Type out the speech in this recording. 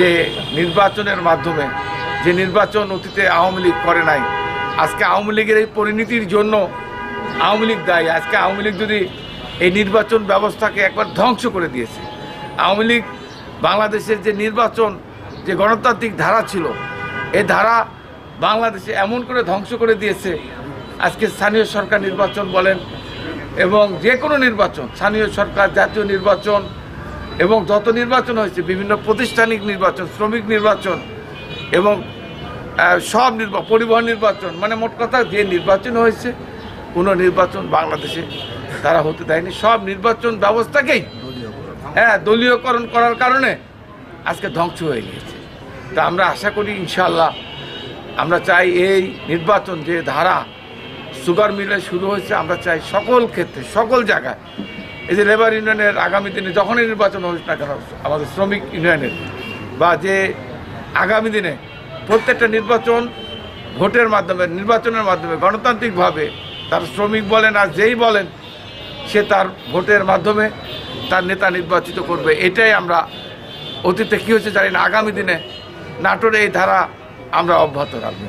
যে নির্বাচনের মাধ্যমে যে নির্বাচন অতীতে আওয়ামী লীগ করে নাই, আজকে আওয়ামী লীগের এই পরিণতির জন্য আওয়ামী লীগ দায়ী। আজকে আওয়ামী লীগ যদি এই নির্বাচন ব্যবস্থাকে একবার ধ্বংস করে দিয়েছে, আওয়ামী লীগ বাংলাদেশের যে নির্বাচন, যে গণতান্ত্রিক ধারা ছিল এই ধারা বাংলাদেশে এমন করে ধ্বংস করে দিয়েছে, আজকে স্থানীয় সরকার নির্বাচন বলেন, এবং যে কোনো নির্বাচন, স্থানীয় সরকার জাতীয় নির্বাচন এবং যত নির্বাচন হয়েছে, বিভিন্ন প্রতিষ্ঠানিক নির্বাচন, শ্রমিক নির্বাচন এবং সব নির্বাচন পরিবহন নির্বাচন মানে মোট কথা যে নির্বাচন হয়েছে, কোনো নির্বাচন বাংলাদেশে তারা হতে দেয়নি। সব নির্বাচন ব্যবস্থাকেই হ্যাঁ দলীয়করণ করার কারণে আজকে ধ্বংস হয়ে গিয়েছে। তা আমরা আশা করি ইনশাল্লাহ আমরা চাই এই নির্বাচন যে ধারা, সুগার মিলে শুরু হয়েছে, আমরা চাই সকল ক্ষেত্রে, সকল জায়গায় এই যে লেবার ইউনিয়নের আগামী দিনে যখনই নির্বাচন হোক না কেন, আমাদের শ্রমিক ইউনিয়নের বা যে আগামী দিনে প্রত্যেকটা নির্বাচন ভোটের মাধ্যমে, নির্বাচনের মাধ্যমে গণতান্ত্রিকভাবে তার শ্রমিক বলেন আর যেই বলেন, সে তার ভোটের মাধ্যমে তার নেতা নির্বাচিত করবে এটাই আমরা অতীতে কী হয়েছে জানি না, আগামী দিনে নাটোরে এই ধারা আমরা অব্যাহত রাখব।